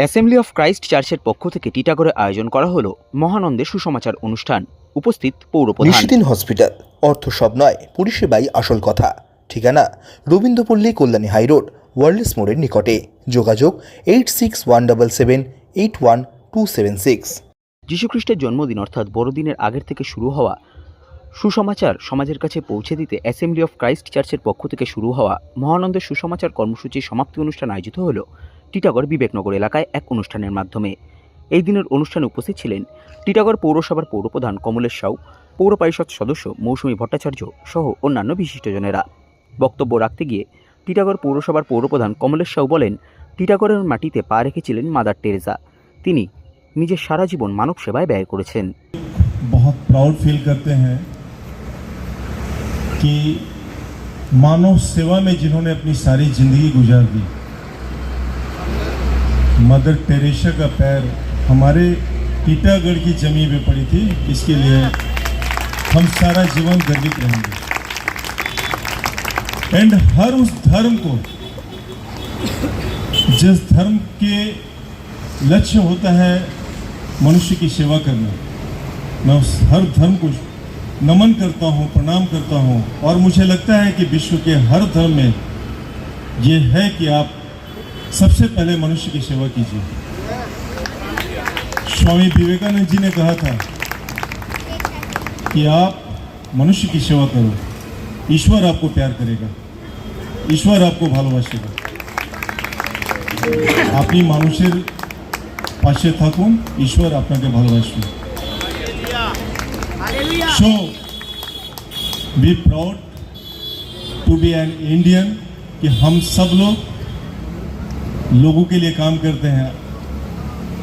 Assembly of Christ চার্চের পক্ষ থেকে টিটাগড়ে আয়োজন করা হলো মহানন্দের সুসমাচার অনুষ্ঠান। উপস্থিত পৌরপ্রধান নিশিদিন হসপিটাল। অর্থ সব নয় পরিষেবাই আসল কথা। ঠিকানা রবীন্দ্রপল্লী কল্যাণী হাইরোড ওয়ার্ল্ডস মোড়ের নিকটে। যোগাযোগ eight six one double seven eight one two seven six. যীশুখ্রিস্টের জন্মদিন অর্থাৎ বড়দিনের আগের থেকে শুরু হওয়া সুসমাচার সমাজের কাছে পৌঁছে দিতে অ্যাসেম্বলি অফ ক্রাইস্ট চার্চের পক্ষ থেকে শুরু হওয়া মহানন্দের সুসমাচার কর্মসূচির সমাপ্তি অনুষ্ঠান আয়োজিত হল। টিটাগড় বিবেকনগর এলাকায় এক অনুষ্ঠানের মাধ্যমে এই দিনের অনুষ্ঠানে উপস্থিত ছিলেন টিটাগড় পৌরসভার পৌরপ্রধান কমলেশ সাউ পৌর পরিষদ সদস্য মৌসুমী ভট্টাচার্য সহ অন্যান্য বিশিষ্টজনেরা বক্তব্য রাখতে গিয়ে টিটাগড় পৌরসভার পৌরপ্রধান কমলেশ সাউ বলেন টিটাগড়ের মাটিতে পা রেখেছিলেন মাদার টেরেসা তিনি নিজের সারা জীবন মানব সেবায় ব্যয় করেছেন बहुत प्राउड फील करते हैं कि मानव सेवा में जिन्होंने अपनी सारी जिंदगी गुजार दी मदर टेरेसा का पैर हमारे टीटागढ़ की ज़मीन पे पड़ी थी। इसके लिए हम सारा जीवन गर्वित रहेंगे। एंड हर उस धर्म को, जिस धर्म के लक्ष्य होता है मनुष्य की सेवा करना, मैं उस हर धर्म को नमन करता हूँ, प्रणाम करता हूँ। और मुझे लगता है कि विश्व के हर धर्म में ये है कि आप सबसे पहले मनुष्य की सेवा कीजिए। स्वामी विवेकानंद जी ने कहा था कि आप मनुष्य की सेवा करो, ईश्वर आपको प्यार करेगा, ईश्वर आपको ভালোবাসেगा আপনি মানুষের পাশে ईश्वर ঈশ্বর के भलोबाशे so be proud to be an Indian कि हम सब लोग लोगों के लिए काम करते हैं।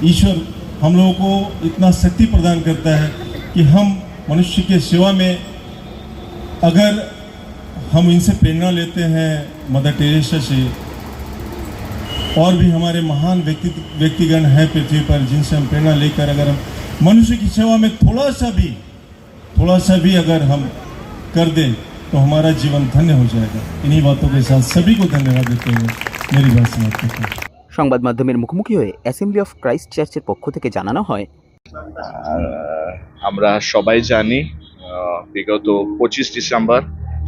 ईश्वर हम लोगों को इतना शक्ति प्रदान करता है कि हम मनुष्य के सेवा में अगर हम इनसे प्रेरणा लेते हैं, मदर टेरेसा से, और भी हमारे महान व्यक्ति, व्यक्तिगण हैं पृथ्वी पर जिनसे हम प्रेरणा लेकर अगर हम मनुष्य की सेवा में थोड़ा सा भी थोड़ा सा भी अगर हम कर दें तो हमारा जीवन धन्य हो जाएगा। इन्हीं बातों के साथ सभी को धन्यवाद देते हुए मेरी बात समाप्त करता हूँ। সংবাদ মাধ্যমের মুখোমুখি হয়ে অ্যাসেম্বলি অফ ক্রাইস্ট চার্চের পক্ষ থেকে জানানো হয়। আমরা সবাই জানি বিগত পঁচিশ ডিসেম্বর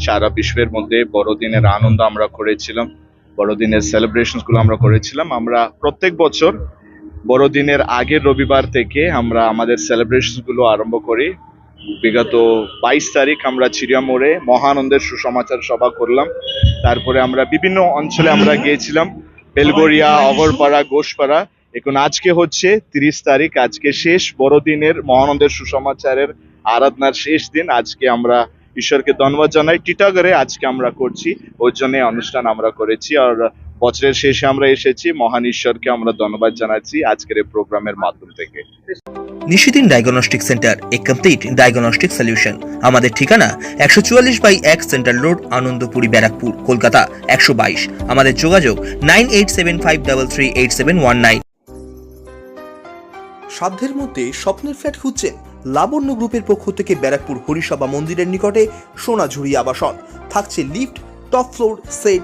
সারা বিশ্বের মধ্যে বড়দিনের আনন্দ আমরা করেছিলাম, বড়দিনের সেলিব্রেশনসগুলো আমরা করেছিলাম। আমরা প্রত্যেক বছর বড়দিনের আগের রবিবার থেকে আমরা আমাদের সেলিব্রেশনসগুলো আরম্ভ করি। বিগত বাইশ তারিখ আমরা চিড়িয়া মোড়ে মহানন্দের সুসমাচার সভা করলাম। তারপরে আমরা বিভিন্ন অঞ্চলে আমরা গিয়েছিলাম। বেলগড়িয়া অগরপাড়া গোসপাড়া এখন আজকে হচ্ছে তিরিশ তারিখ আজকে শেষ বড়দিনের মহানন্দের সুসমাচারের আরাধনার শেষ দিন। আজকে আমরা ঈশ্বরকে ধন্যবাদ জানাই। টিটাগড়ে আজকে আমরা করছি। ওর জন্য অনুষ্ঠান আমরা করেছি। আর বছরের শেষে আমরা এসেছি মহান ঈশ্বরকে আমরা ধন্যবাদ জানাচ্ছি আজকের এই প্রোগ্রামের মাধ্যম থেকে। Nishidin diagnostic centre a complete diagnostic solution আমাদের ঠিকানা একশো চুয়াল্লিশ বাই এক সেন্ট্রাল রোড আনন্দপুরি ব্যারাকপুর কলকাতা একশো বাইশ। আমাদের যোগাযোগ nine eight seven five double three eight seven one nine. সাধ্যের মধ্যে স্বপ্নের ফ্ল্যাট খুঁজছেন লাবণ্য গ্রুপের পক্ষ থেকে ব্যারাকপুর হরিসভা মন্দিরের নিকটে সোনাঝুরি আবাসন। থাকছে lift top floor set